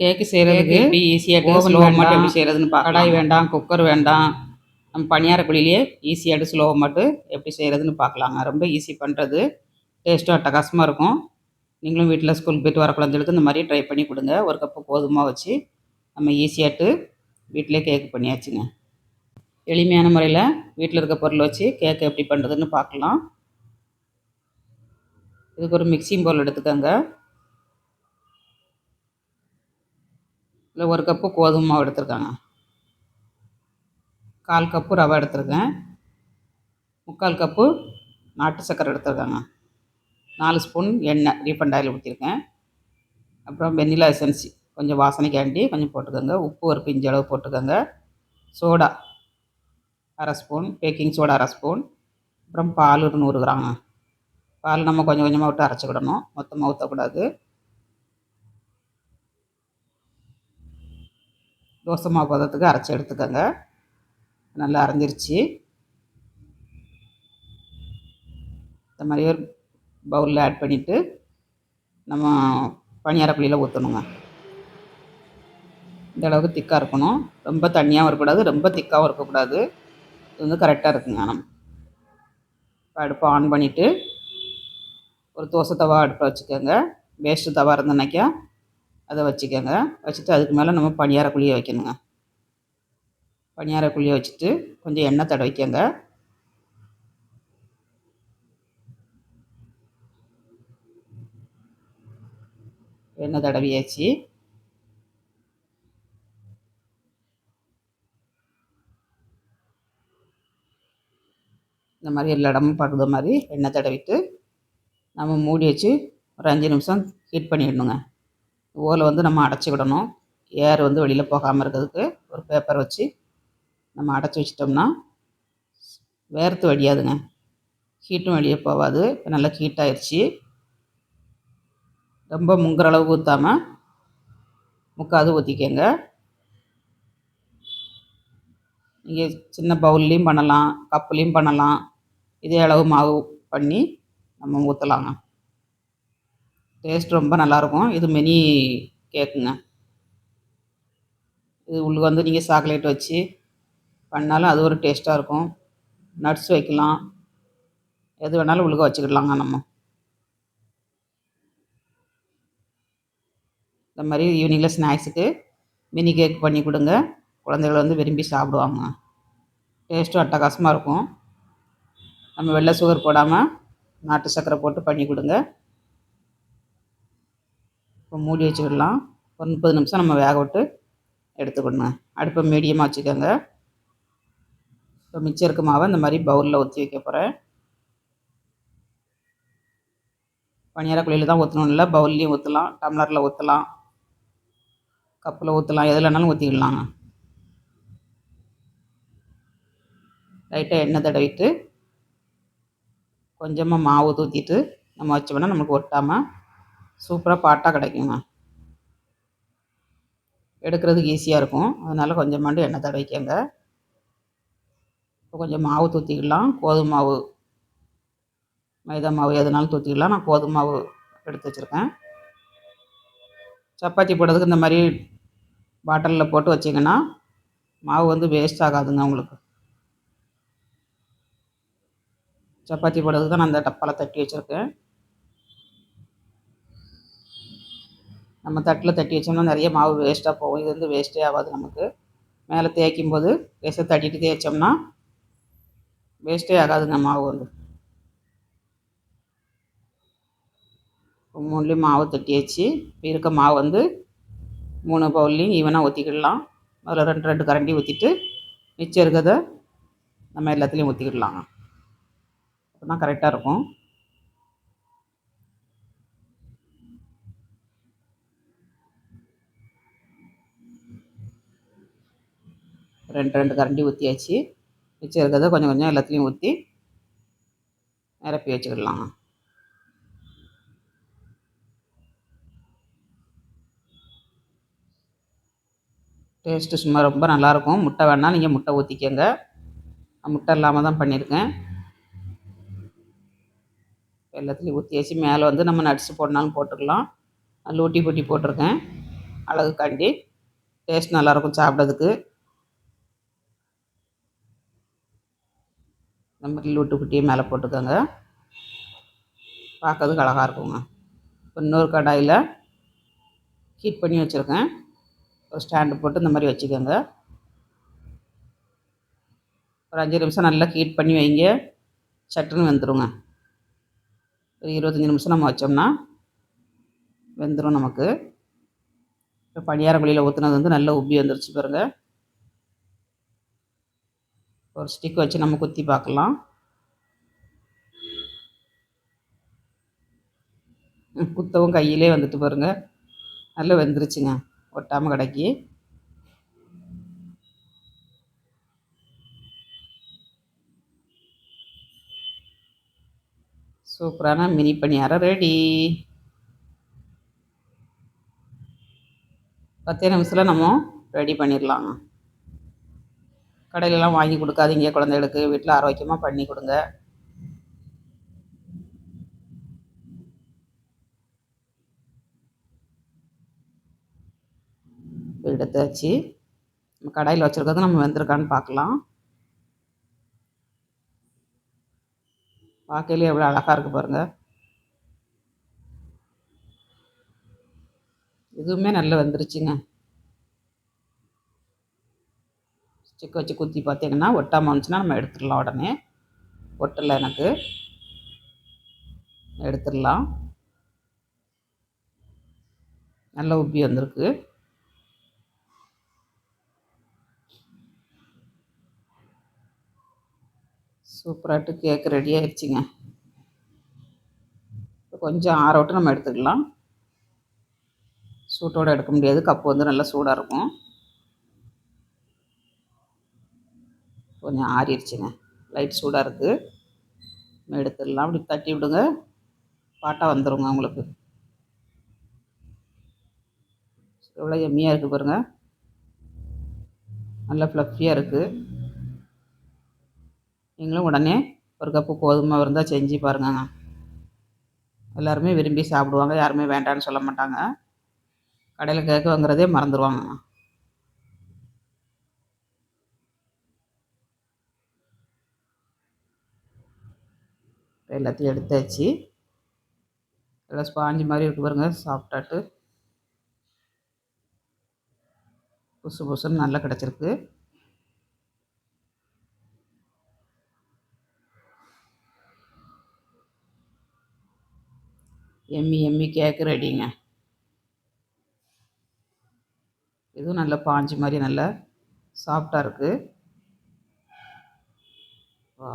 கேக்கு செய்கிறதுக்கு எப்படி ஈஸியாக ஸ்லோ மட்டும் எப்படி செய்கிறதுன்னு கடாய் வேண்டாம் குக்கர் வேண்டாம். நம்ம பணியார குழியிலே ஈஸியாக ஸ்லோ மட்டும் எப்படி செய்கிறதுன்னு பார்க்கலாங்க ரொம்ப ஈஸி பண்ணுறது டேஸ்ட்டும் அட்டகாசமாக இருக்கும். நீங்களும் வீட்டில் ஸ்கூலுக்கு போயிட்டு வர குழந்தைகளுக்கு இந்த மாதிரி ட்ரை பண்ணி கொடுங்க. ஒரு கப்பு கோதுமை வச்சு நம்ம ஈஸியாட்டு வீட்டிலே கேக் பண்ணியாச்சுங்க. எளிமையான முறையில் வீட்டில் இருக்க பொருள் வச்சு கேக்கு எப்படி பண்ணுறதுன்னு பார்க்கலாம். இதுக்கு ஒரு மிக்சிங் பவுல் எடுத்துக்கோங்க. இல்லை ஒரு கப்பு கோதுமை மாவு எடுத்துருக்காங்க. கால் கப்பு ரவை எடுத்துருக்கேன். முக்கால் கப்பு நாட்டு சர்க்கரை எடுத்துருக்காங்க. நாலு ஸ்பூன் எண்ணெய் ரீஃபண்ட் ஆயில் ஊற்றிருக்கேன் அப்புறம் வெண்ணிலா எசன்சி கொஞ்சம் வாசனைக்காண்டி கொஞ்சம் போட்டுக்கோங்க. உப்பு ஒரு பிஞ்சு அளவு போட்டுக்கோங்க. சோடா அரை ஸ்பூன் பேக்கிங் சோடா அரை ஸ்பூன். அப்புறம் பால் ஒரு நூறு கிராம். பால் நம்ம கொஞ்சம் கொஞ்சமாக விட்டு அரைச்சிக்கிடணும். மொத்தமாக ஊற்றக்கூடாது தோசை மாவு பதத்துக்கு அரைச்சி எடுத்துக்கோங்க. நல்லா அரைஞ்சிருச்சு. இந்த மாதிரி ஒரு பவுலில் ஆட் பண்ணிவிட்டு நம்ம பணியார ஊற்றணுங்க இந்த அளவுக்கு திக்காக இருக்கணும். ரொம்ப தண்ணியாகவும் இருக்கக்கூடாது ரொம்ப திக்காகவும் இருக்கக்கூடாது. இது வந்து கரெக்டாக இருக்குங்க. நம்ம இப்போ அடுப்பை ஆன் பண்ணிவிட்டு ஒரு தோசை தவா அடுப்பை வச்சுக்கோங்க. வேஸ்ட்டு தவா இருந்தனாக்கா அதை வச்சுக்கோங்க. வச்சுட்டு அதுக்கு மேலே நம்ம பணியார குழியை வைக்கணுங்க. பணியார குழியை வச்சுட்டு கொஞ்சம் எண்ணெய் தடவிக்கங்க. எண்ணெய் தடவியாச்சு. இந்த மாதிரி எல்லா இடமும் படுற மாதிரி எண்ணெய் தடவிட்டு நம்ம மூடி வச்சு ஒரு அஞ்சு நிமிஷம் ஹீட் பண்ணிடணுங்க. ஓலை வந்து நம்ம அடைச்சி விடணும். ஏர் வந்து வெளியில் போகாமல் இருக்கிறதுக்கு ஒரு பேப்பர் வச்சு நம்ம அடைச்சி வச்சிட்டோம்னா வேர்த்து வடியாதுங்க. ஹீட்டும் வெளியே போகாது. இப்போ நல்லா ஹீட் ஆயிடுச்சு ரொம்ப முங்குற அளவு ஊற்றாமல் முக்காது ஊற்றிக்கங்க நீங்கள் சின்ன பவுல்லையும் பண்ணலாம் கப்புலேயும் பண்ணலாம். இதே அளவு மாவு பண்ணி நம்ம ஊற்றலாங்க டேஸ்ட் ரொம்ப நல்லாயிருக்கும். இது மினி கேக்குங்க இது உள்ளே வந்து நீங்கள் சாக்லேட் வச்சு பண்ணாலும் அது ஒரு டேஸ்ட்டாக இருக்கும். நட்ஸ் வைக்கலாம். எது வேணாலும் உள்ளுக வச்சுக்கிடலாங்க நம்ம. இந்த மாதிரி ஈவினிங்கில் ஸ்நாக்ஸுக்கு மினி கேக் பண்ணி கொடுங்க. குழந்தைகள் வந்து விரும்பி சாப்பிடுவாங்க. டேஸ்ட்டும் அட்டகாசமாக இருக்கும். நம்ம வெள்ளை சுகர் போடாமல் நாட்டு சர்க்கரை போட்டு பண்ணி கொடுங்க. இப்போ மூடி வச்சுக்கிடலாம் ஒரு முப்பது நிமிஷம் நம்ம வேக விட்டு எடுத்துக்கணும் அடுப்பை மீடியமாக வச்சுக்கோங்க. இப்போ மிச்சம் இருக்க மாவை இந்த மாதிரி பவுலில் ஊற்றி வைக்க போகிறேன். பனியார குழியில் தான் ஊற்றணும் இல்லை பவுல்லையும் ஊற்றலாம் டம்ளரில் ஊற்றலாம் கப்பில் ஊற்றலாம் எதுலனாலும் ஊற்றிக்கலாங்க லைட்டாக எண்ணெய் தடவிட்டு கொஞ்சமாக மாவு ஊற்றிட்டு நம்ம வச்சோம்னா நமக்கு ஒட்டாமல் சூப்பராக பாட்டாக கிடைக்குங்க. எடுக்கிறதுக்கு ஈஸியாக இருக்கும். அதனால் கொஞ்சமாண்டு எண்ணெய் தடவிக்கங்க. இப்போ கொஞ்சம் மாவு தூத்திக்கலாம் கோதுமை மாவு மைதா மாவு எதுனாலும் தூத்திக்கலாம் நான் கோதுமை மாவு எடுத்து வச்சுருக்கேன். சப்பாத்தி போடுறதுக்கு இந்த மாதிரி பாட்டிலில் போட்டு வச்சிங்கன்னா மாவு வந்து வேஸ்ட் ஆகாதுங்க உங்களுக்கு. சப்பாத்தி போடுறதுக்கு தான் நான் அந்த டப்பாவில் தட்டி வச்சுருக்கேன். நம்ம தட்டில் தட்டி வச்சோம்னா நிறைய மாவு வேஸ்ட்டாக போகும். இது வந்து வேஸ்ட்டே ஆகாது நமக்கு. மேலே தேய்க்கும் போது லேசாக தட்டிட்டு தேய்ச்சோம்னா வேஸ்ட்டே ஆகாதுங்க மாவு வந்து. மூணுலேயும் மாவு தட்டி வச்சு இப்போ இருக்க மாவு வந்து மூணு பவுல்லையும் ஈவனாக ஊற்றிக்கிடலாம் அதில் ரெண்டு ரெண்டு கரண்டி ஊற்றிட்டு மிச்சம் இருக்கிறத நம்ம எல்லாத்துலேயும் ஊற்றிக்கிடலாம் அப்போ தான் கரெக்டாக இருக்கும். ரெண்டு ரெண்டு கரண்டி ஊற்றியாச்சு மிச்சம் இருக்கிறத கொஞ்சம் கொஞ்சம் எல்லாத்துலேயும் ஊற்றி நிரப்பி வச்சுக்கிடலாம் டேஸ்ட்டு சும்மா ரொம்ப நல்லாயிருக்கும். முட்டை வேணால் நீங்கள் முட்டை ஊற்றிக்கங்க நான் முட்டை இல்லாமல் தான் பண்ணியிருக்கேன். எல்லாத்துலேயும் ஊற்றி வச்சு மேலே வந்து நம்ம நட்ஸ் போடனாலும் போட்டுக்கலாம். லூட்டி பூட்டி போட்டிருக்கேன். அழகுக்காண்டி. டேஸ்ட் நல்லாயிருக்கும் சாப்பிட்றதுக்கு. இந்த மாதிரி லூட்டு குட்டியை மேலே போட்டுக்கோங்க. பார்க்கறதுக்கு அழகாக இருக்குங்க. இப்போ இன்னொரு கடாயில் ஹீட் பண்ணி வச்சுருக்கேன். ஒரு ஸ்டாண்டு போட்டு இந்த மாதிரி வச்சுக்கோங்க. ஒரு அஞ்சு நிமிஷம் நல்லா ஹீட் பண்ணி வைங்க. சட்டுன்னு வெந்துருங்க. ஒரு இருபத்தஞ்சி நிமிஷம் நம்ம வச்சோம்னா வெந்துடும் நமக்கு. இப்போ பணியார குழியில் ஊற்றுனது வந்து நல்லா உப்பி வந்துருச்சு பாருங்கள் ஒரு ஸ்டிக் வச்சு நம்ம குத்தி பார்க்கலாம். குத்தவும் கையிலே வந்துட்டு பாருங்கள் நல்லா வெந்துருச்சுங்க ஒட்டாமல் கிடக்கி. சூப்பரான மினி பணியாரம் ரெடி. பத்தே நிமிஷத்தில் நம்ம ரெடி பண்ணிடலாங்க கடையிலலாம் வாங்கி கொடுக்காதீங்க குழந்தைகளுக்கு. வீட்டில் ஆரோக்கியமாக பண்ணி கொடுங்க. எடுத்தாச்சு. நம்ம கடையில் வச்சுருக்கிறது நம்ம வெந்திருக்கான்னு பார்க்கலாம். பார்க்கலையே எவ்வளோ அழகாக இருக்குது பாருங்கள் இதுவுமே நல்லா வந்துருச்சுங்க. செக்கு வச்சு குத்தி பார்த்தீங்கன்னா ஒட்டாமல் வந்துச்சுன்னா நம்ம எடுத்துடலாம் உடனே. ஒட்டலை எனக்கு. எடுத்துடலாம். நல்ல உப்பி வந்திருக்கு. சூப்பராகிட்டு கேக் ரெடி ஆயிடுச்சுங்க கொஞ்சம் ஆற விட்டு நம்ம எடுத்துக்கலாம். சூட்டோடு எடுக்க முடியாது. கப்பு வந்து நல்லா சூடாக இருக்கும். கொஞ்சம் ஆறிடுச்சுங்க. லைட் சூடாக இருக்குது எடுத்துடலாம். அப்படி தட்டி விடுங்க. பாட்டாக வந்துடுங்க உங்களுக்கு. எவ்வளோ எம்மியாக இருக்குது பாருங்கள் நல்லா ஃப்ளஃபியாக இருக்குது நீங்களும் உடனே ஒரு கப்பு கோதுமை இருந்தால் செஞ்சு பாருங்கங்க. எல்லாருமே விரும்பி சாப்பிடுவாங்க. யாருமே வேண்டான்னு சொல்ல மாட்டாங்க. கடையில் கேட்க வாங்குறதே மறந்துடுவாங்க எல்லாத்தையும் எடுத்தாச்சு. எல்லாம் ஸ்பாஞ்சு மாதிரி இருக்கு பாருங்க சாப்பிட்டாட்டு புசு புசுன்னு நல்லா கிடச்சிருக்கு. எம்மி எம்மி கேக்கு ரெடிங்க. இதுவும் நல்ல பாஞ்சு மாதிரி நல்ல சாஃப்டாக இருக்குது வா.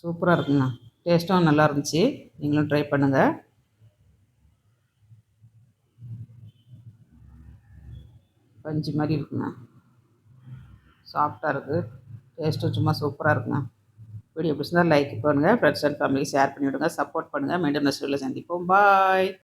சூப்பராக இருக்குங்க டேஸ்ட்டும் நல்லா இருந்துச்சு. நீங்களும் ட்ரை பண்ணுங்கள் பஞ்சு மாதிரி இருக்குங்க. சாஃப்டாக இருக்குது டேஸ்ட்டும் சும்மா சூப்பராக இருக்குங்க. வீடியோ பிடிச்சிருந்தால் லைக் பண்ணுங்கள் ஃப்ரெண்ட்ஸ் அண்ட் ஃபேமிலி ஷேர் பண்ணிவிடுங்க. சப்போர்ட் பண்ணுங்கள் மீண்டும் நெக்ஸ்ட் வீடியோவில் சந்திப்போம். பாய்